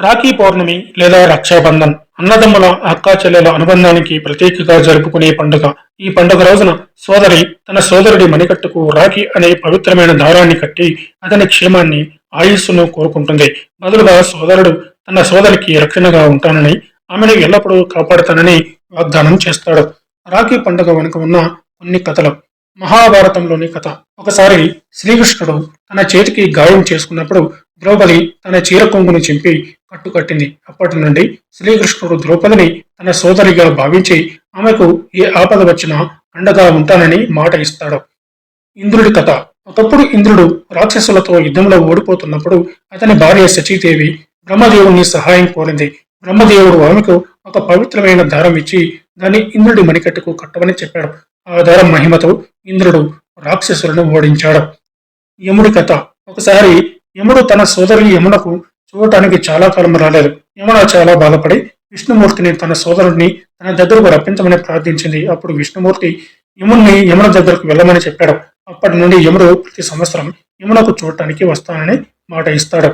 రాఖీ పౌర్ణమి లేదా రక్షాబంధన్ అన్నదమ్ముల అక్కా చెల్లెల అనుబంధానికి ప్రత్యేకగా జరుపుకునే పండుగ. ఈ పండుగ రోజున సోదరి తన సోదరుడి మణికట్టుకు రాఖీ అనే పవిత్రమైన దారాన్ని కట్టి అతని క్షేమాన్ని ఆయుస్సును కోరుకుంటుంది. బదులుగా సోదరుడు తన సోదరికి రక్షణగా ఉంటానని ఆమెను ఎల్లప్పుడూ కాపాడుతానని వాగ్దానం చేస్తాడు. రాఖీ పండుగ వెనుక ఉన్న కొన్ని కథలు. మహాభారతంలోని కథ. ఒకసారి శ్రీకృష్ణుడు తన చేతికి గాయం చేసుకున్నప్పుడు ద్రౌపది తన చీర కొంగును చింపి కట్టుకట్టింది అప్పటి నుండి శ్రీకృష్ణుడు ద్రౌపదిని తన సోదరిగా భావించి ఆమెకు ఏ ఆపద వచ్చినా అండగా ఉంటానని మాట ఇస్తాడు. ఇంద్రుడి కథ. ఒకప్పుడు ఇంద్రుడు రాక్షసులతో యుద్ధంలో ఓడిపోతున్నప్పుడు అతని భార్య శచీదేవి బ్రహ్మదేవుని సహాయం కోరింది. బ్రహ్మదేవుడు ఆమెకు ఒక పవిత్రమైన దారం ఇచ్చి దాన్ని ఇంద్రుడి మణికట్టుకు కట్టమని చెప్పాడు. ఆ దారం మహిమతో ఇంద్రుడు రాక్షసులను ఓడించాడు. యముడి కథ. ఒకసారి యముడు తన సోదరి యమునకు చూడటానికి చాలా కాలం రాలేదు. యమున చాలా బాధపడి విష్ణుమూర్తిని తన సోదరుడిని తన దగ్గరకు రప్పించమని ప్రార్థించింది. అప్పుడు విష్ణుమూర్తి యముడిని యమున దగ్గరకు వెళ్ళమని చెప్పాడు. అప్పటి నుండి యముడు ప్రతి సంవత్సరం యమునకు చూడటానికి వస్తానని మాట ఇస్తాడు.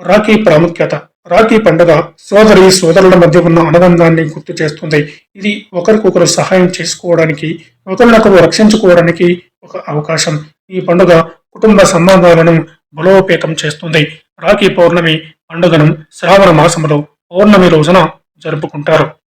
రాఖీ ప్రాముఖ్యత. రాఖీ పండుగ సోదరి సోదరుల మధ్య ఉన్న అనుబంధాన్ని గుర్తు చేస్తుంది. ఇది ఒకరికొకరు సహాయం చేసుకోవడానికి ఒకరినొకరు రక్షించుకోవడానికి ఒక అవకాశం. ఈ పండుగ కుటుంబ సంబంధాలను బలోపేతం చేస్తుంది. రాఖీ పౌర్ణమి పండుగను శ్రావణ మాసంలో పౌర్ణమి రోజున జరుపుకుంటారు.